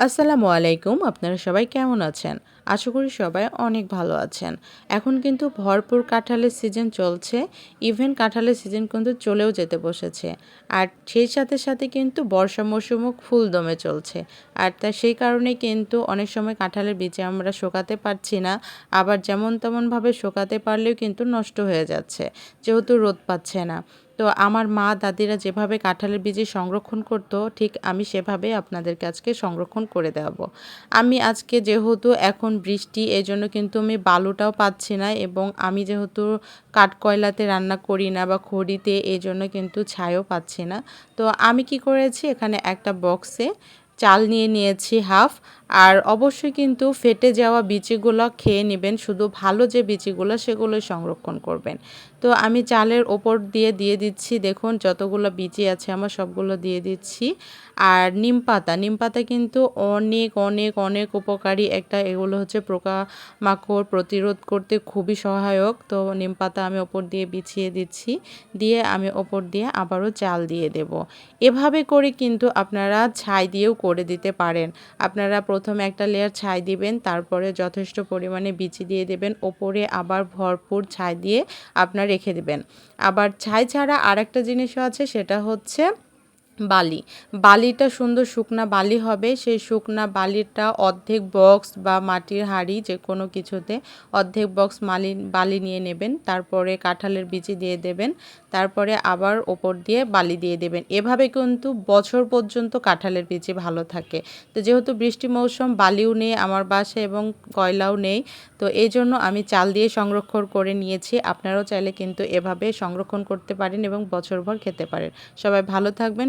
আসসালামু আলাইকুম আপনারা সবাই কেমন আছেন? আশা করি সবাই অনেক ভালো আছেন। এখন কিন্তু ভরপুর কাঁঠালের সিজন চলছে। ইভেন কাঁঠালের সিজন কিন্তু চলেও যেতে বসেছে। আর সেই সাথে সাথে কিন্তু বর্ষা মৌসুমও ফুল দমে চলছে। আর তা সেই কারণে কিন্তু অনেক সময় কাঁঠালের বীজে আমরা শোকাতে পারছি না। আবার যেমন তেমনভাবে শোকাতে পারলেও কিন্তু নষ্ট হয়ে যাচ্ছে। যেহেতু রোদ পাচ্ছে না। তো আমার মা দাদিরা যেভাবে কাঁঠালের বীজ সংরক্ষণ করতো, ঠিক আমি সেভাবে আপনাদেরকে আজকে সংরক্ষণ করে দেব আমি আজকে যেহেতু এখন বৃষ্টি এই জন্য কিন্তু আমি বালুটাও পাচ্ছি না এবং আমি যেহেতু কাঠকয়লাতে রান্না করি না বা খড়িতে এই জন্য কিন্তু ছায়ও পাচ্ছি না। তো আমি কি করেছি, এখানে একটা বক্সে চাল নিয়ে নিয়েছি হাফ আর অবশ্যই কিন্তু ফেটে যাওয়া বিচিগুলো খেয়ে নেবেন, শুধু ভালো যে বিচিগুলো সেগুলো সংরক্ষণ করবেন। তো আমি চালের ওপর দিয়ে দিয়ে দিচ্ছি, দেখুন যতগুলো বিচি আছে আমার সবগুলো দিয়ে দিচ্ছি। আর নিম পাতা নিম পাতা কিন্তু অনেক অনেক অনেক উপকারী একটা, এগুলো হচ্ছে পোকামাকড় প্রতিরোধ করতে খুবই সহায়ক। তো নিম পাতা আমি ওপর দিয়ে বিছিয়ে দিচ্ছি, দিয়ে আমি ওপর দিয়ে আবারও চাল দিয়ে দেব। এভাবে করে কিন্তু আপনারা ছাই দিয়েও করে দিতে পারেন। আপনারা প্রথমে একটা লেয়ার ছাই দিবেন, তারপরে যথেষ্ট পরিমাণে বিচি দিয়ে দেবেন, ওপরে আবার ভরপুর ছাই দিয়ে আপনার রেখে দেবেন। আবার ছাই ছাড়া আরেকটা জিনিসও আছে, সেটা হচ্ছে বালি। বালিটা সুন্দর শুকনা বালি হবে। সেই শুকনা বালিটা অর্ধেক বক্স বা মাটির হাঁড়ি যে কোনো কিছুতে অর্ধেক বক্স মালি, বালি নিয়ে নেবেন। তারপরে কাঁঠালের বিচি দিয়ে দেবেন। তারপরে আবার ওপর দিয়ে বালি দিয়ে দেবেন। এভাবে কিন্তু বছর পর্যন্ত কাঁঠালের বিচি ভালো থাকে। তো যেহেতু বৃষ্টি মৌসুম, বালিও নেই আমার বাসায় এবং কয়লাও নেই। তো এই জন্য আমি চাল দিয়ে সংরক্ষণ করে নিয়েছি। আপনারাও চাইলে কিন্তু এভাবে সংরক্ষণ করতে পারেন এবং বছরভর খেতে পারেন। সবাই ভালো থাকবেন